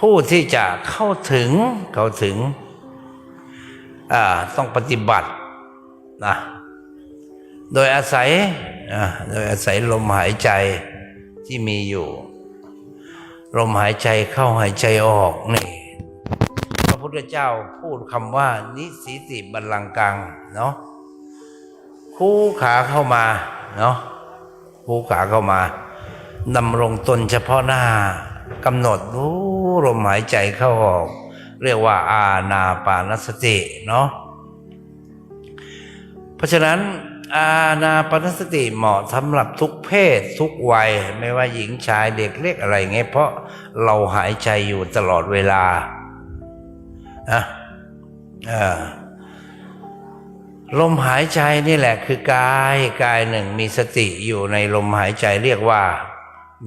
ผู้ที่จะเข้าถึงเข้าถึงต้องปฏิบัตินะโดยอาศัยโดยอาศัยลมหายใจที่มีอยู่ ลมหายใจเข้าหายใจออกนี่พระพุทธเจ้าพูดคำว่า นิสีติบัลลังกังเนาะคู่ขาเข้ามาเนาะคู่ขาเข้ามาดำรงตนเฉพาะหน้า กำหนดรู้ลมหายใจเข้าออก เรียกว่าอาณาปานสติเนาะเพราะฉะนั้น อาณาปานสติเหมาะสำหรับทุกเพศทุกวัย ไม่ว่าหญิงชายเด็กเล็กอะไรเงี้ยเพราะเราหายใจอยู่ตลอดเวลานะออลมหายใจนี่แหละคือกายกายหนึ่งมีสติอยู่ในลมหายใจเรียกว่า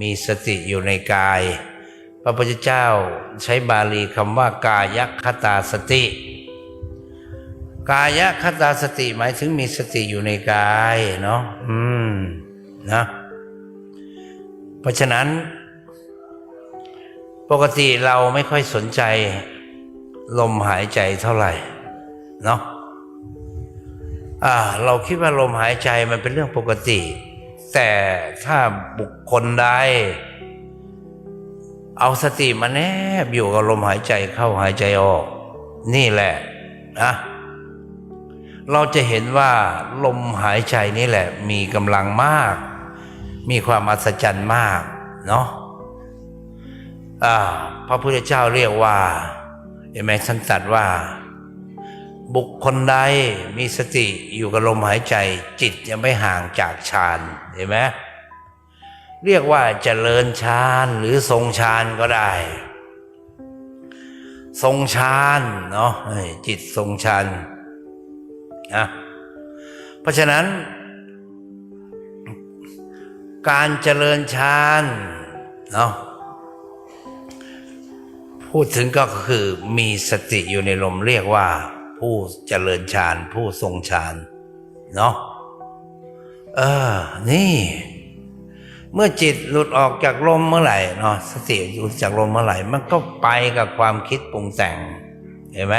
มีสติอยู่ในกาย พระพุทธเจ้าใช้บาลีคำว่ากายคตาสติ กายคตาสติหมายถึงมีสติอยู่ในกายเนาะอืมนะเพราะฉะนั้น ปกติเราไม่ค่อยสนใจ ลมหายใจเท่าไหร่เนาะอ่าเราคิดว่าลมหายใจมันเป็นเรื่องปกติ แต่ถ้าบุคคลใดเอาสติมาแนบอยู่กับลมหายใจเข้าหายใจออก นี่แหละนะเราจะเห็นว่าลมหายใจนี่แหละ มีกำลังมาก มีความอัศจรรย์มากเนาะอ่าพระพุทธเจ้าเรียกว่าเห็นไหมท่านตรัสว่า บุคคลใดมีสติอยู่กับลมหายใจ จิตยังไม่ห่างจากฌานเห็นไหมเรียกว่าเจริญฌานหรือทรงฌานก็ได้ ทรงฌานเนาะจิตทรงฌานนะเพราะฉะนั้น การเจริญฌานเนาะพูดถึงก็คือมีสติอยู่ในลมเรียกว่า ผู้เจริญฌานผู้ทรงฌานเนาะเออ นี่ เมื่อจิตหลุดออกจากลมเมื่อไหร่เนาะสติหลุดจากลมเมื่อไหร่ มันก็ไปกับความคิดปรุงแต่ง เห็นไหม